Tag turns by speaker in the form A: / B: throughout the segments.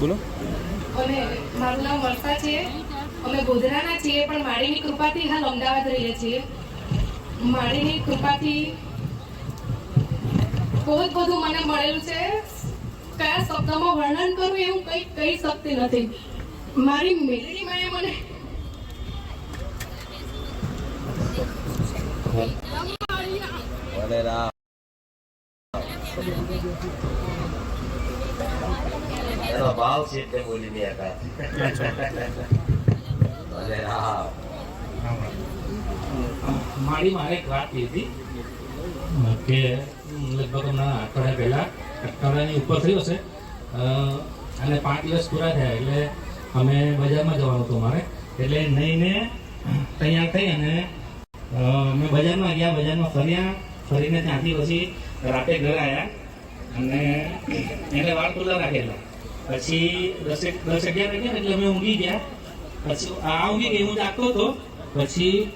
A: બોલો.
B: અને મારું નામ વર્ષા છે. અમે ગોધરાના છીએ પણ માળીની કૃપાથી હાલ અમદાવાદ રહીએ છીએ. માળીની કૃપાથી બહુ જ બધું મને મળેલું છે. કયા શબ્દમાં વર્ણન કરું એવું કંઈ કહી શકતી નથી. મારી મેલડી માએ મને
C: અને રામ. એનો ભાવ છે તે બોલી નહીં હતા
D: મારી મારે એક વાત લીધી કે લગભગ હમણાં અઠવાડિયા પહેલા, અઠવાડિયાની ઉપર થયું હશે. અને પાંચ દિવસ પૂરા થયા એટલે અમે બજારમાં જવાનું હતું મારે એટલે નહીને તૈયાર થઈ અને અમે બજારમાં ગયા, બજારમાં ફર્યા, ફરીને ત્યાંથી પછી રાતે ઘરે આવ્યા અને એને વાળ ખુલ્લા રાખેલા. પછી દસેક દસ અગિયાર વાગ્યા એટલે અમે ઊંઘી ગયા. પછી આ ઊંઘી ગઈ, હું જાગતો હતો. પછી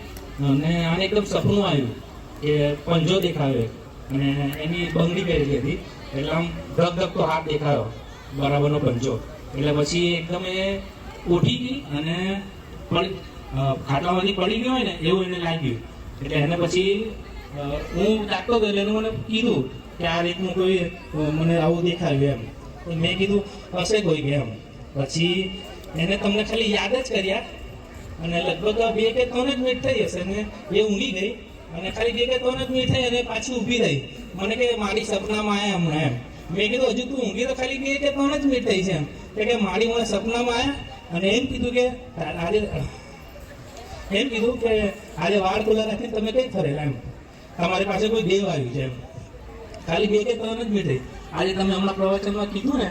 D: અમને આને એકદમ સપનું આવ્યું કે પંજો દેખાયો અને એની બંગડી પહેરેલી હતી. એટલે આમ ધક ધકતો હાથ દેખાયો, બરાબરનો પંજો. એટલે પછી એકદમ એ ઉઠી ગઈ અને પડી ખાટલામાંથી પડી ગયો હોય ને, એવું એને લાગ્યું. એટલે એને પછી હું જાગતો હતો એટલે એને મને કીધું કે આ રીતનું કોઈ મને આવું દેખાયું એમ. મેં કીધું, હશે કોઈ કે એમ. પછી એને તમને ખાલી યાદ જ કર્યા અને લગભગ બે કે ત્રણ જ મિનિટ થઈ હશે ને એ ઊંઘી ગઈ અને ખાલી બે કે ત્રણ જ મિનિટ થઈ અને પાછી ઊભી રહી. મને કે મારી સપનામાં આયા હમણાં એમ. મેં કીધું, હજુ તું ઊંઘી તો ખાલી બે કે ત્રણ જ મિનિટ થઈ છે એમ. કે મારી મને સપનામાં આયા અને એમ કીધું કે આજે, એમ કીધું કે, આજે વાળ ખુલ્લા રાખીને તમે કઈ ફરેલા એમ. તમારી પાસે કોઈ દેવ આવ્યું છે એમ. ખાલી બે કે ત્રણ જ મિનિટ થઈ. આજે તમે હમણાં પ્રવચનમાં કીધું ને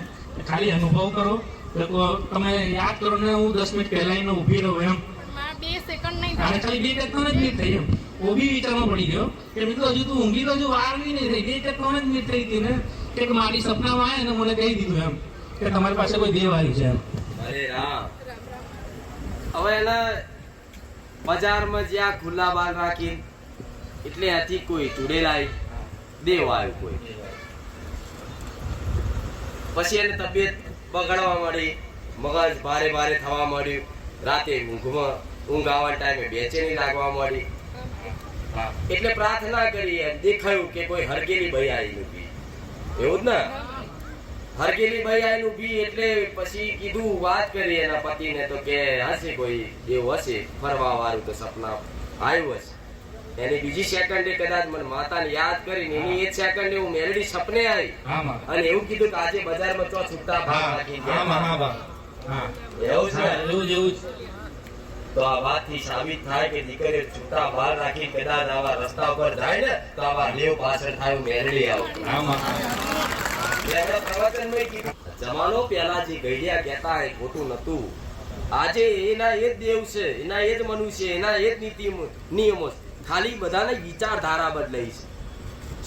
D: ખાલી અનુભવ કરો. લોકો તમે યાદ કરો ને હું દસ મિનિટ પહેલા એને ઊભી રહું એમ.
B: બે સેકન્ડ નહીં
D: અને ખાલી બે કે ત્રણ જ મિનિટ થઈ એમ. ઓ બી વિચારમાં પડી ગયો કે મિત્રો હજુ તું ઊંઘી તો હજુ વાર બી નહીં થઈ. બે કે જ મિનિટ થઈ હતી ને કે મારી સપનામાં આવે ને મને કહી દીધું એમ કે તમારી પાસે કોઈ દેવ આવ્યું છે એમ.
C: અરે હા. હવે એના બજારમાં જ્યાં ખુલ્લા બાર રાખી એટલે ત્યાંથી કોઈ ચૂડેલાય દેવ આવ્યું કોઈ. પછી એની તબિયત બગડવા મળી, મગજ ભારે ભારે થવા મળ્યું રાતે ઊંઘમાં, ઊંઘ આવવાના ટાઈમે બેચેની લાગવા મળી. એટલે પ્રાર્થના કરી એમ દેખાયું કે કોઈ હરગેલી ભાઈ આવી નથી એવું જ ને? હરગેલી ભાઈ આઈને ઊભી એટલે પછી કીધું વાત કરી એના પતિને તો કે હશે કોઈ એવું હશે, ફરવા વાળું તો સપના આવ્યું હશે. એની બીજી સેકન્ડે કદાચ મને માતાને યાદ કરીને એની એ સેકન્ડે હું મેલડી સપને આવી. અને એવું કીધું કે આજે બજારમાં તો છૂટા ભાગ રાખી એવું છે?
D: એવું જ એવું
C: તો આ વાતથી સાબિત થાય કે દીકરીઓ છૂટા ભાર રાખી કદાચ આવા રસ્તા ઉપર જાય ને તો આવા લેવ પાછળ થાય મેલડી આવું. જમાનો પહેલા જે ગઈડિયા કહેતા એ ખોટું નતું આજે એના એ જ દેવ છે એના એ જ મનુષ્ય એના એ જ નીતિ નિયમો છે. ખાલી બધાને વિચારધારા બદલાઈ છે.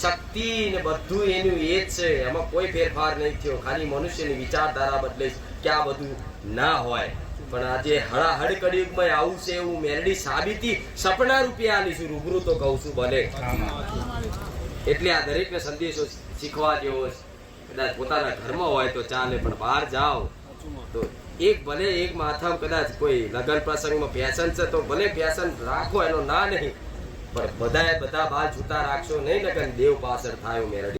C: શક્તિ ને બધું એનું એ જ છે. એમાં કોઈ ફેરફાર નહીં થયો. ખાલી મનુષ્યની વિચારધારા બદલાઈ છે કે આ બધું ના હોય. પણ આજે હળાહળ કળિયુગમાં આવું છે એવું મેરડી સાબિતી સપના રૂપે આલીશું રૂબરૂ તો કહું છું ભલે. એટલે આ દરેકને સંદેશો શીખવા જેવો છે. કદાચ પોતાના ઘરમાં હોય તો ચાલે, પણ બહાર જાઓ તો એક ભલે એક માથામાં કદાચ કોઈ લગ્ન પ્રસંગમાં ફેશન છે તો ભલે ફેશન રાખો, એનો ના નહીં. બધાએ બધા બાલ જૂતા રાખશો નહીં લગન દેવ પાછળ થાય મેરડી